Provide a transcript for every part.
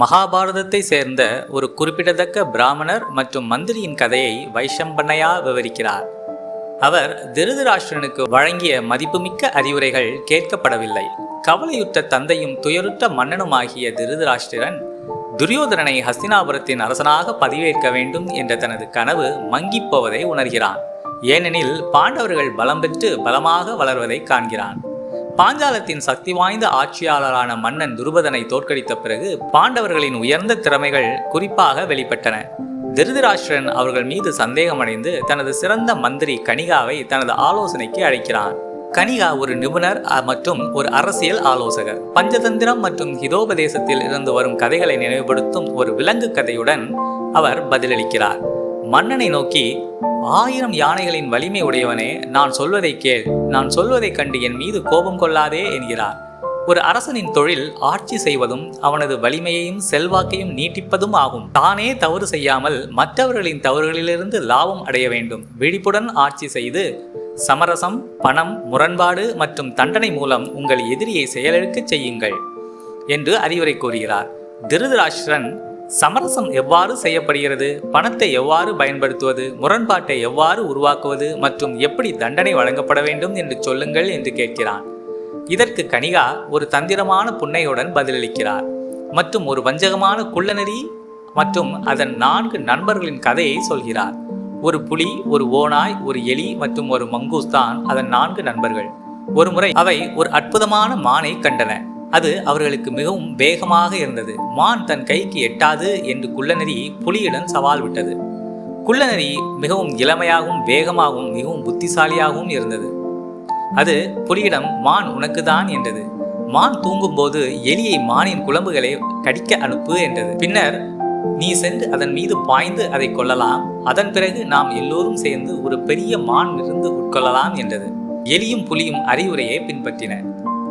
மகாபாரதத்தை சேர்ந்த ஒரு குறிப்பிடத்தக்க பிராமணர் மற்றும் மந்திரியின் கதையை வைஷம்பனையா விவரிக்கிறார். அவர் திருதராஷ்டிரனுக்கு வழங்கிய மதிப்புமிக்க அறிவுரைகள் கேட்கப்படவில்லை. கவலையுற்ற தந்தையும் துயருற்ற மன்னனுமாகிய திருதராஷ்டிரன் துரியோதனனை ஹஸ்தினாபுரத்தின் அரசனாக பதிவேற்க வேண்டும் என்ற தனது கனவு மங்கிப் போவதை உணர்கிறான். ஏனெனில் பாண்டவர்கள் பலம் பெற்று பலமாக வளர்வதை காண்கிறான். பாஞ்சாலத்தின் சக்தி வாய்ந்த ஆட்சியாளரான மன்னன் துருபதனை தோற்கடித்த பிறகு பாண்டவர்களின் உயர்ந்த திறமைகள் குறிப்பாக வெளிப்பட்டன. திருதராஷ்டிரன் அவர்கள் மீது சந்தேகமடைந்து தனது சிறந்த மந்திரி கனிகாவை தனது ஆலோசனைக்கு அழைக்கிறான் கனிகா ஒரு நிபுணர் மற்றும் ஒரு அரசியல் ஆலோசகர். பஞ்சதந்திரம் மற்றும் ஹிதோபதேசத்தில் இருந்து வரும் கதைகளை நினைவுபடுத்தும் ஒரு விலங்கு கதையுடன் அவர் பதிலளிக்கிறார். மன்னனை நோக்கி ஆயிரம் யானைகளின் வலிமை உடையவனே நான் சொல்வதை கேள். நான் சொல்வதைக் கண்டு என் மீது கோபம் கொள்ளாதே என்கிறார். ஒரு அரசனின் தொழில் ஆட்சி செய்வதும் அவனது வலிமையையும் செல்வாக்கையும் நீட்டிப்பதும் ஆகும். தானே தவறு செய்யாமல் மற்றவர்களின் தவறுகளிலிருந்து லாபம் அடைய வேண்டும். விழிப்புடன் ஆட்சி செய்து சமரசம் பணம் முரண்பாடு மற்றும் தண்டனை மூலம் உங்கள் எதிரியை செயலிழக்கச் செய்யுங்கள் என்று அறிவுரை கூறுகிறார். திருதராஷ்டிரன் சமரசம் எவ்வாறு செய்யப்படுகிறது? பணத்தை எவ்வாறு பயன்படுத்துவது? முரண்பாட்டை எவ்வாறு உருவாக்குவது? மற்றும் எப்படி தண்டனை வழங்கப்பட வேண்டும் என்று சொல்லுங்கள் என்று கேட்கிறான். இதற்கு கனிகா ஒரு தந்திரமான புன்னையுடன் பதிலளிக்கிறார். மற்றும் ஒரு வஞ்சகமான குள்ளநெறி மற்றும் அதன் நான்கு நண்பர்களின் கதையை சொல்கிறார். ஒரு புலி ஒரு ஓநாய் ஒரு எலி மற்றும் ஒரு மங்கூஸ் தான் அதன் நான்கு நண்பர்கள். ஒருமுறை அவை ஒரு அற்புதமான மானை கண்டன. அது அவர்களுக்கு மிகவும் வேகமாக இருந்தது. மான் தன் கைக்கு எட்டாது என்று குள்ளநெறி புலியுடன் சவால் விட்டது. குள்ளநெறி மிகவும் இளமையாகவும் வேகமாகவும் மிகவும் புத்திசாலியாகவும் இருந்தது. அது புலியிடம் மான் உனக்குதான் என்றது. மான் தூங்கும்போது எலியை மானின் குழம்புகளை கடிக்க அனுப்பு என்றது. பின்னர் நீ சென்று அதன் மீது பாய்ந்து அதை கொல்லலாம். அதன் பிறகு நாம் எல்லோரும் சேர்ந்து ஒரு பெரிய மான் இருந்து உட்கொள்ளலாம் என்றது. எலியும் புலியும் அறிவுரையை பின்பற்றின.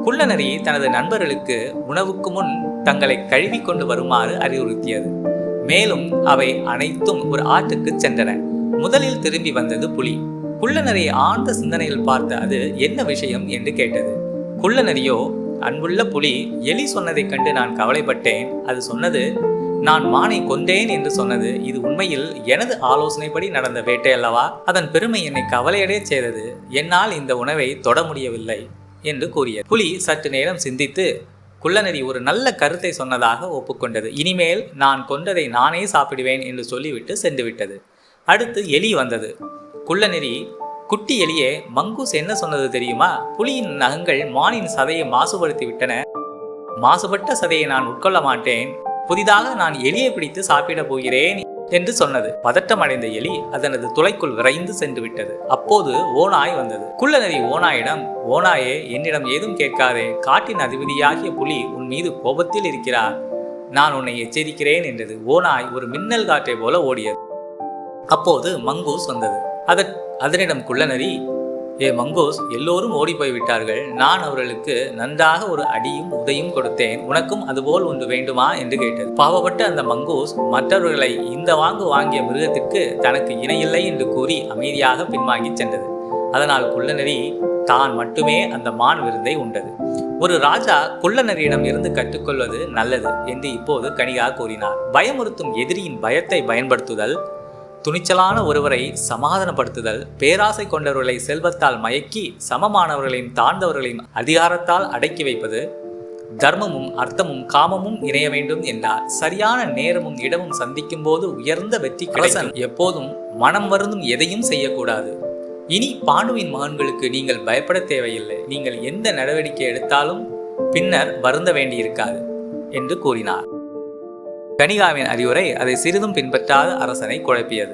குள்ளநரி தனது நண்பர்களுக்கு உணவுக்கு முன் தங்களை கழுவி கொண்டு வருமாறு அறிவுறுத்தியது. மேலும் அவை அனைத்தும் ஒரு ஆற்றுக்கு சென்றன. முதலில் திரும்பி வந்தது புலி. குள்ளநரியை ஆழ்ந்த சிந்தனையில் பார்த்த அது என்ன விஷயம் என்று கேட்டது. குள்ளநரியோ அன்புள்ள புலி எலி சொன்னதைக் கண்டு நான் கவலைப்பட்டேன். அது சொன்னது நான் மானை கொண்டேன் என்று சொன்னது. இது உண்மையில் எனது ஆலோசனைப்படி நடந்த வேட்டை அல்லவா அதன் பெருமை என்னை கவலையடைய செய்தது. என்னால் இந்த உணவை தொட முடியவில்லை. என்று கூறியது. புலி சற்று நேரம் சிந்தித்து குள்ளநரி ஒரு நல்ல கருத்தை சொன்னதாக ஒப்புக்கொண்டது. இனிமேல் நான் கொண்டதை நானே சாப்பிடுவேன் என்று சொல்லிவிட்டு சென்றுவிட்டது. அடுத்து எலி வந்தது. குள்ளநெறி குட்டி எலியே மங்கூஸ் என்ன சொன்னது தெரியுமா? புலியின் நகங்கள் மானின் சதையை மாசுபடுத்தி விட்டன மாசுபட்ட சதையை நான் உட்கொள்ள மாட்டேன். புதிதாக நான் எலியை பிடித்து சாப்பிட போகிறேன் என்று சொன்னது. பதட்டமடைந்த எலி அதனது துளைக்குள் விரைந்து சென்று விட்டது அப்போது ஓநாய் வந்தது. குள்ளநரி ஓனாயிடம் ஓநாயே என்னிடம் ஏதும் கேட்காதே. காட்டின் அதிபதியாகிய புலி உன் மீது கோபத்தில் இருக்கிறார். நான் உன்னை எச்சரிக்கிறேன் என்றது. ஓநாய் ஒரு மின்னல் காற்றை போல ஓடியது. அப்போது மங்கூஸ் வந்தது. அதன் அதனிடம் குள்ளநரி ஏ மங்கோஸ் எல்லோரும் ஓடி விட்டார்கள் நான் அவர்களுக்கு நன்றாக ஒரு அடியும் உதையும் கொடுத்தேன். உனக்கும் அதுபோல் ஒன்று வேண்டுமா? என்று கேட்டது. பாவப்பட்ட அந்த மங்கோஸ் மற்றவர்களை இந்த வாங்கு வாங்கிய மிருகத்திற்கு தனக்கு இணையில்லை என்று கூறி அமைதியாக பின்வாங்கிச் சென்றது. அதனால் குள்ளநரி தான் மட்டுமே அந்த மான் விருந்தை உண்டது. ஒரு ராஜா குள்ளநரியிடம் இருந்து கற்றுக்கொள்வது நல்லது என்று இப்போது கனிகா கூறினார். பயமுறுத்தும் எதிரியின் பயத்தை பயன்படுத்துதல் துணிச்சலான ஒருவரை சமாதானப்படுத்துதல் பேராசை கொண்டவர்களை செல்வத்தால் மயக்கி சமமானவர்களின் தாழ்ந்தவர்களின் அதிகாரத்தால் அடக்கி வைப்பது தர்மமும் அர்த்தமும் காமமும் இணைய வேண்டும் என்றார். சரியான நேரமும் இடமும் சந்திக்கும் போது உயர்ந்த வெற்றி கலசன் எப்போதும் மனம் வருந்தும் எதையும் செய்யக்கூடாது. இனி பாண்டுவின் மகன்களுக்கு நீங்கள் பயப்பட தேவையில்லை. நீங்கள் எந்த நடவடிக்கை எடுத்தாலும் பின்னர் வருந்த வேண்டியிருக்காது என்று கூறினார். கனிகாவின் அறிவுரை அதை சிறிதும் பின்பற்றாத அரசனை குழப்பியது.